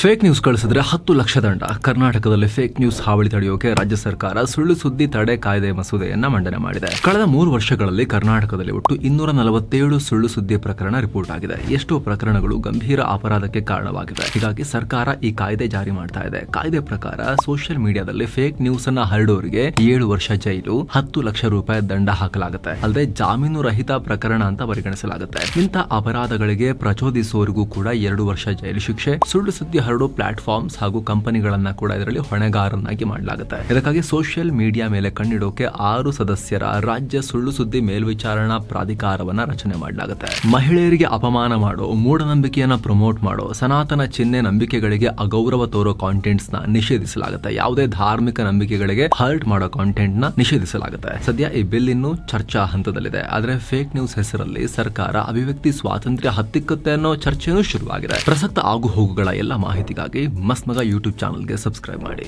Fake news ಕಳಿಸಿದ್ರೆ ಹತ್ತು ಲಕ್ಷ ದಂಡ. ಕರ್ನಾಟಕದಲ್ಲಿ ಫೇಕ್ ನ್ಯೂಸ್ ಹಾವಳಿ ತಡೆಯೋಕೆ ರಾಜ್ಯ ಸರ್ಕಾರ ಸುಳ್ಳು ಸುದ್ದಿ ತಡೆ ಕಾಯ್ದೆ ಮಸೂದೆಯನ್ನ ಮಂಡನೆ ಮಾಡಿದೆ. ಕಳೆದ ಮೂರು ವರ್ಷಗಳಲ್ಲಿ ಕರ್ನಾಟಕದಲ್ಲಿ ಒಟ್ಟು ಇನ್ನೂರ ನಲವತ್ತೇಳು ಸುಳ್ಳು ಸುದ್ದಿ ಪ್ರಕರಣ ರಿಪೋರ್ಟ್ ಆಗಿದೆ. ಎಷ್ಟೋ ಪ್ರಕರಣಗಳು ಗಂಭೀರ ಅಪರಾಧಕ್ಕೆ ಕಾರಣವಾಗಿದೆ ಹೀಗಾಗಿ ಸರ್ಕಾರ ಈ ಕಾಯ್ದೆ ಜಾರಿ ಮಾಡ್ತಾ ಇದೆ. ಕಾಯ್ದೆ ಪ್ರಕಾರ ಸೋಷಿಯಲ್ ಮೀಡಿಯಾದಲ್ಲಿ ಫೇಕ್ ನ್ಯೂಸ್ ಅನ್ನ ಹರಡೋರಿಗೆ ಏಳು ವರ್ಷ ಜೈಲು, ಹತ್ತು ಲಕ್ಷ ರೂಪಾಯಿ ದಂಡ ಹಾಕಲಾಗುತ್ತೆ. ಅಲ್ಲದೆ ಜಾಮೀನು ರಹಿತ ಪ್ರಕರಣ ಅಂತ ಪರಿಗಣಿಸಲಾಗುತ್ತೆ. ಇಂಥ ಅಪರಾಧಗಳಿಗೆ ಪ್ರಚೋದಿಸುವವರಿಗೂ ಕೂಡ ಎರಡು ವರ್ಷ ಜೈಲು ಶಿಕ್ಷೆ, ಸುಳ್ಳು ಸುದ್ದಿ ಹರಡೋ ಪ್ಲಾಟ್ಫಾರ್ಮ್ಸ್ ಹಾಗೂ ಕಂಪನಿಗಳನ್ನ ಕೂಡ ಇದರಲ್ಲಿ ಹೊಣೆಗಾರನ್ನಾಗಿ ಮಾಡಲಾಗುತ್ತೆ. ಇದಕ್ಕಾಗಿ ಸೋಷಿಯಲ್ ಮೀಡಿಯಾ ಮೇಲೆ ಕಣ್ಣಿಡೋಕೆ ಆರು ಸದಸ್ಯರ ರಾಜ್ಯ ಸುಳ್ಳು ಸುದ್ದಿ ಮೇಲ್ವಿಚಾರಣಾ ಪ್ರಾಧಿಕಾರವನ್ನ ರಚನೆ ಮಾಡಲಾಗುತ್ತೆ. ಮಹಿಳೆಯರಿಗೆ ಅಪಮಾನ ಮಾಡೋ, ಮೂಢನಂಬಿಕೆಯನ್ನ ಪ್ರಮೋಟ್ ಮಾಡೋ, ಸನಾತನ ಚಿಹ್ನೆ ನಂಬಿಕೆಗಳಿಗೆ ಅಗೌರವ ತೋರೋ ಕಾಂಟೆಂಟ್ಸ್ನ ನಿಷೇಧಿಸಲಾಗುತ್ತೆ. ಯಾವುದೇ ಧಾರ್ಮಿಕ ನಂಬಿಕೆಗಳಿಗೆ ಹರ್ಟ್ ಮಾಡೋ ಕಾಂಟೆಂಟ್ನ ನಿಷೇಧಿಸಲಾಗುತ್ತೆ. ಸದ್ಯ ಈ ಬಿಲ್ ಇನ್ನು ಚರ್ಚಾ ಹಂತದಲ್ಲಿದೆ. ಆದ್ರೆ ಫೇಕ್ ನ್ಯೂಸ್ ಹೆಸರಲ್ಲಿ ಸರ್ಕಾರ ಅಭಿವ್ಯಕ್ತಿ ಸ್ವಾತಂತ್ರ್ಯ ಹತ್ತಿಕ್ಕುತ್ತೆ ಅನ್ನೋ ಚರ್ಚೆಯೂ ಶುರುವಾಗಿದೆ. ಪ್ರಸಕ್ತ ಆಗು ಹೋಗುಗಳ ಎಲ್ಲ ಮಾಹಿತಿಗಾಗಿ ಮಸ್ತ್ ಮಗ ಯೂಟ್ಯೂಬ್ ಚಾನಲ್ಗೆ ಸಬ್ಸ್ಕ್ರೈಬ್ ಮಾಡಿ